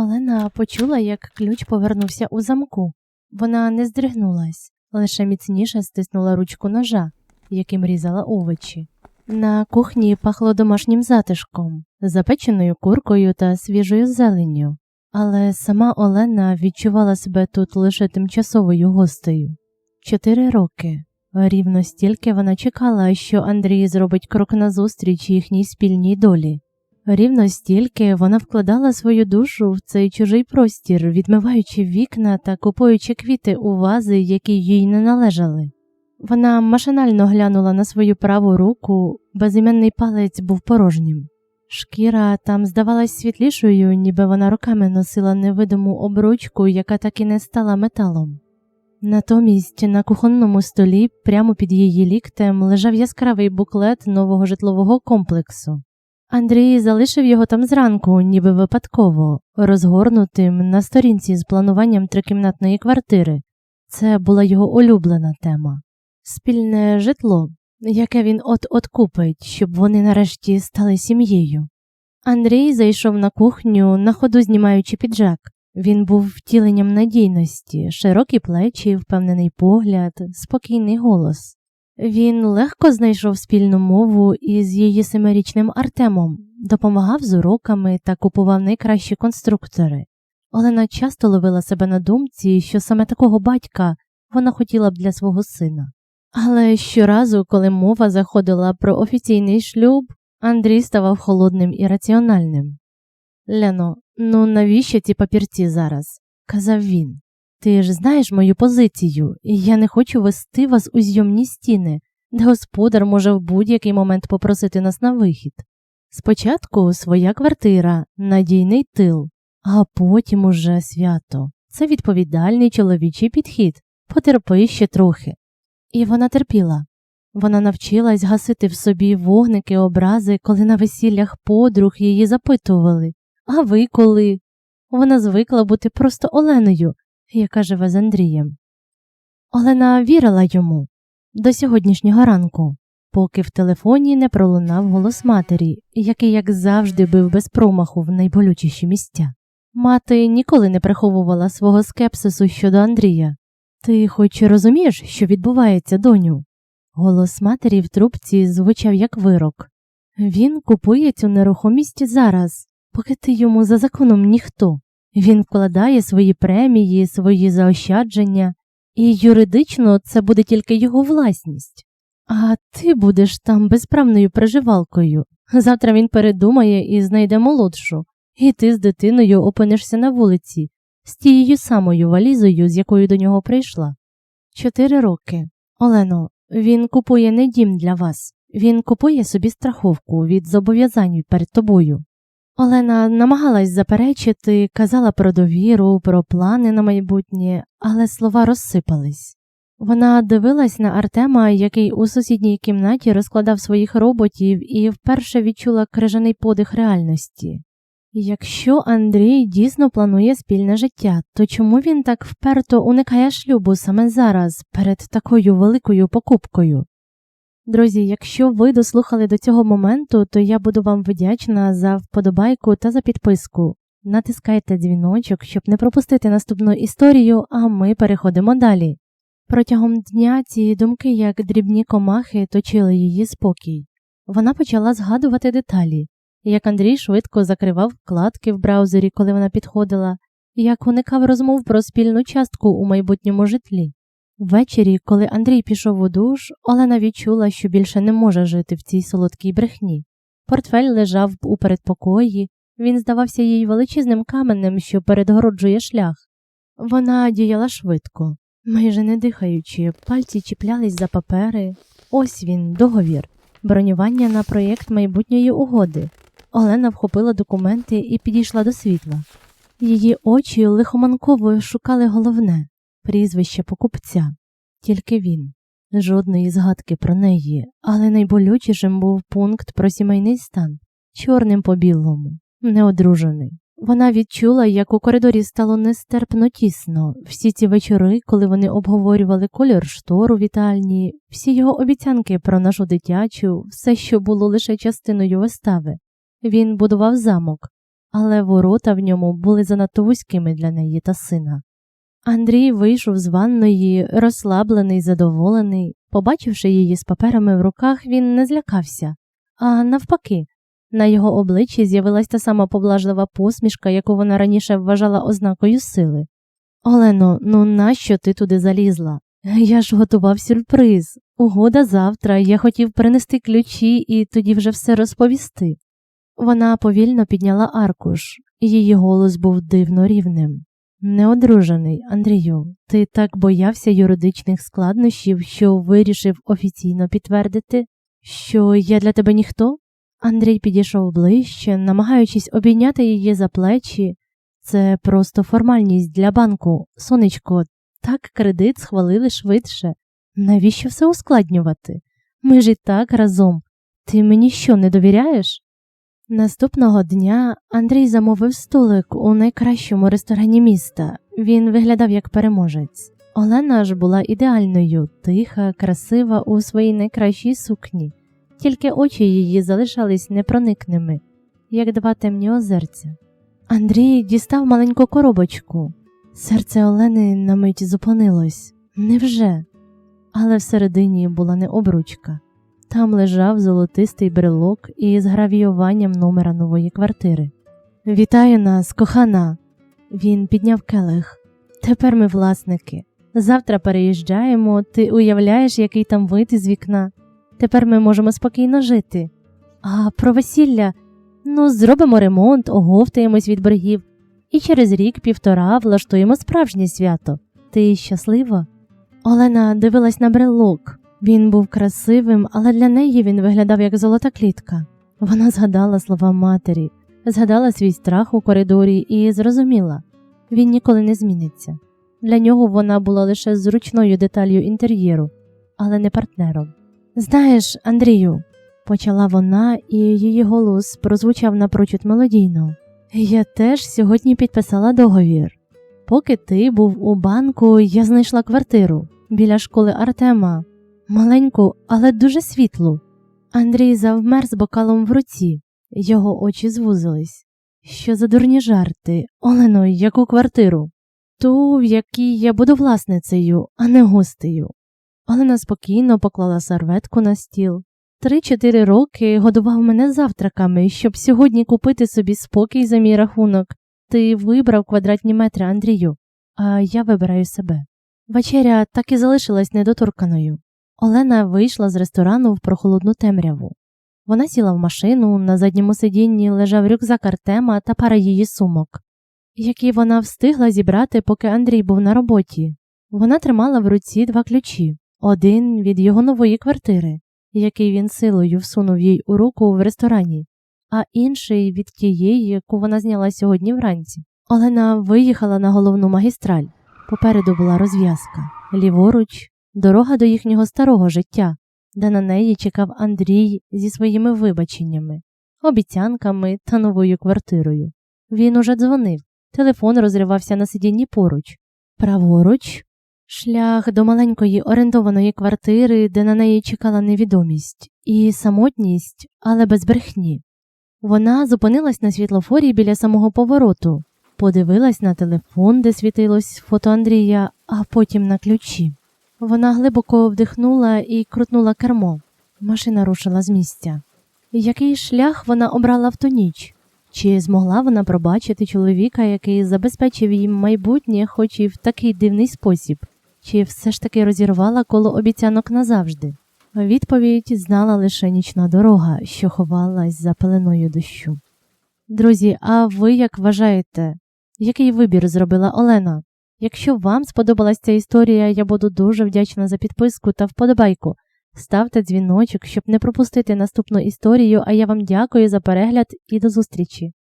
Олена почула, як ключ повернувся у замку. Вона не здригнулась, лише міцніше стиснула ручку ножа, яким різала овочі. На кухні пахло домашнім затишком, запеченою куркою та свіжою зеленню, але сама Олена відчувала себе тут лише тимчасовою гостею. Чотири роки. Рівно стільки вона чекала, що Андрій зробить крок назустріч їхній спільній долі. Рівно стільки вона вкладала свою душу в цей чужий простір, відмиваючи вікна та купуючи квіти у вази, які їй не належали. Вона машинально глянула на свою праву руку, безіменний палець був порожнім. Шкіра там здавалась світлішою, ніби вона роками носила невидиму обручку, яка так і не стала металом. Натомість на кухонному столі, прямо під її ліктем, лежав яскравий буклет нового житлового комплексу. Андрій залишив його там зранку, ніби випадково, розгорнутим на сторінці з плануванням трикімнатної квартири. Це була його улюблена тема. Спільне житло, яке він от-от купить, щоб вони нарешті стали сім'єю. Андрій зайшов на кухню, на ходу знімаючи піджак. Він був втіленням надійності, широкі плечі, впевнений погляд, спокійний голос. Він легко знайшов спільну мову із її семирічним Артемом, допомагав з уроками та купував найкращі конструктори. Олена часто ловила себе на думці, що саме такого батька вона хотіла б для свого сина. Але щоразу, коли мова заходила про офіційний шлюб, Андрій ставав холодним і раціональним. Лено, ну навіщо ці папірці зараз? казав він. Ти ж знаєш мою позицію, і я не хочу вести вас у зйомні стіни, де господар може в будь-який момент попросити нас на вихід. Спочатку своя квартира, надійний тил, а потім уже свято. Це відповідальний чоловічий підхід. Потерпи ще трохи. І вона терпіла. Вона навчилась гасити в собі вогники образи, коли на весіллях подруг її запитували А ви коли? Вона звикла бути просто Оленою, яка живе з Андрієм. Олена вірила йому до сьогоднішнього ранку, поки в телефоні не пролунав голос матері, який, як завжди, бив без промаху в найболючіші місця. Мати ніколи не приховувала свого скепсису щодо Андрія. Ти хоч розумієш, що відбувається, доню? Голос матері в трубці звучав як вирок. Він купує цю нерухомість зараз, поки ти йому за законом ніхто. Він вкладає свої премії, свої заощадження, і юридично це буде тільки його власність. А ти будеш там безправною приживалкою. Завтра він передумає і знайде молодшу, і ти з дитиною опинишся на вулиці, з тією самою валізою, з якою до нього прийшла. Чотири роки. Олено, він купує не дім для вас, він купує собі страховку від зобов'язань перед тобою. Олена намагалась заперечити, казала про довіру, про плани на майбутнє, але слова розсипались. Вона дивилась на Артема, який у сусідній кімнаті розкладав своїх роботів, і вперше відчула крижаний подих реальності. Якщо Андрій дійсно планує спільне життя, то чому він так вперто уникає шлюбу саме зараз, перед такою великою покупкою? Друзі, якщо ви дослухали до цього моменту, то я буду вам вдячна за вподобайку та за підписку. Натискайте дзвіночок, щоб не пропустити наступну історію, а ми переходимо далі. Протягом дня ці думки, як дрібні комахи, точили її спокій. Вона почала згадувати деталі, як Андрій швидко закривав вкладки в браузері, коли вона підходила, як уникав розмов про спільну частку у майбутньому житлі. Ввечері, коли Андрій пішов у душ, Олена відчула, що більше не може жити в цій солодкій брехні. Портфель лежав у передпокої, він здавався їй величезним каменем, що передгороджує шлях. Вона діяла швидко, майже не дихаючи, пальці чіплялись за папери. Ось він, договір, бронювання на проєкт майбутньої угоди. Олена вхопила документи і підійшла до світла. Її очі лихоманково шукали головне прізвище покупця, тільки він, жодної згадки про неї, але найболючішим був пункт про сімейний стан, чорним по білому, неодружений. Вона відчула, як у коридорі стало нестерпно тісно, всі ці вечори, коли вони обговорювали колір штору вітальні, всі його обіцянки про нашу дитячу, все, що було лише частиною вистави. Він будував замок, але ворота в ньому були занадто вузькими для неї та сина. Андрій вийшов з ванної, розслаблений, задоволений. Побачивши її з паперами в руках, він не злякався, а навпаки, на його обличчі з'явилась та сама поблажлива посмішка, яку вона раніше вважала ознакою сили. Олено, ну нащо ти туди залізла? Я ж готував сюрприз. Угода завтра, я хотів принести ключі і тоді вже все розповісти. Вона повільно підняла аркуш, її голос був дивно рівним. Неодружений, Андрію, ти так боявся юридичних складнощів, що вирішив офіційно підтвердити, що я для тебе ніхто? Андрій підійшов ближче, намагаючись обійняти її за плечі. Це просто формальність для банку, сонечко, так кредит схвалили швидше. Навіщо все ускладнювати? Ми ж і так разом. Ти мені що не довіряєш? Наступного дня Андрій замовив столик у найкращому ресторані міста. Він виглядав як переможець. Олена ж була ідеальною, тиха, красива у своїй найкращій сукні, тільки очі її залишались непроникними, як два темні озерця. Андрій дістав маленьку коробочку. Серце Олени на мить зупинилось. Невже? Але всередині була не обручка. Там лежав золотистий брелок із гравіюванням номера нової квартири. Вітаю нас, кохана. Він підняв келих. Тепер ми власники. Завтра переїжджаємо, ти уявляєш, який там вид із вікна. Тепер ми можемо спокійно жити. А про весілля ну, зробимо ремонт, оговтаємось від боргів, і через рік півтора влаштуємо справжнє свято. Ти щаслива? Олена дивилась на брелок. Він був красивим, але для неї він виглядав як золота клітка. Вона згадала слова матері, згадала свій страх у коридорі і зрозуміла він ніколи не зміниться. Для нього вона була лише зручною деталью інтер'єру, але не партнером. Знаєш, Андрію, почала вона, і її голос прозвучав напрочуд мелодійно. Я теж сьогодні підписала договір. Поки ти був у банку, я знайшла квартиру біля школи Артема, маленьку, але дуже світлу. Андрій завмер з бокалом в руці, його очі звузились. Що за дурні жарти, Олено, яку квартиру? Ту, в якій я буду власницею, а не гостею. Олена спокійно поклала серветку на стіл. Три-чотири роки годував мене завтраками, щоб сьогодні купити собі спокій за мій рахунок. Ти вибрав квадратні метри, Андрію, а я вибираю себе. Вечеря так і залишилась недоторканою. Олена вийшла з ресторану в прохолодну темряву. Вона сіла в машину, на задньому сидінні лежав рюкзак Артема та пара її сумок, які вона встигла зібрати, поки Андрій був на роботі. Вона тримала в руці два ключі один від його нової квартири, який він силою всунув їй у руку в ресторані, а інший від тієї, яку вона зняла сьогодні вранці. Олена виїхала на головну магістраль. Попереду була розв'язка, ліворуч, дорога до їхнього старого життя, де на неї чекав Андрій зі своїми вибаченнями, обіцянками та новою квартирою. Він уже дзвонив, телефон розривався на сидінні поруч. Праворуч, шлях до маленької орендованої квартири, де на неї чекала невідомість, і самотність, але без брехні. Вона зупинилась на світлофорі біля самого повороту, подивилась на телефон, де світилось фото Андрія, а потім на ключі. Вона глибоко вдихнула і крутнула кермо. Машина рушила з місця. Який шлях вона обрала в ту ніч? Чи змогла вона пробачити чоловіка, який забезпечив їм майбутнє, хоч і в такий дивний спосіб, чи все ж таки розірвала коло обіцянок назавжди? Відповідь знала лише нічна дорога, що ховалась за пеленою дощу. Друзі, а ви як вважаєте, який вибір зробила Олена? Якщо вам сподобалась ця історія, я буду дуже вдячна за підписку та вподобайку. Ставте дзвіночок, щоб не пропустити наступну історію, а я вам дякую за перегляд і до зустрічі!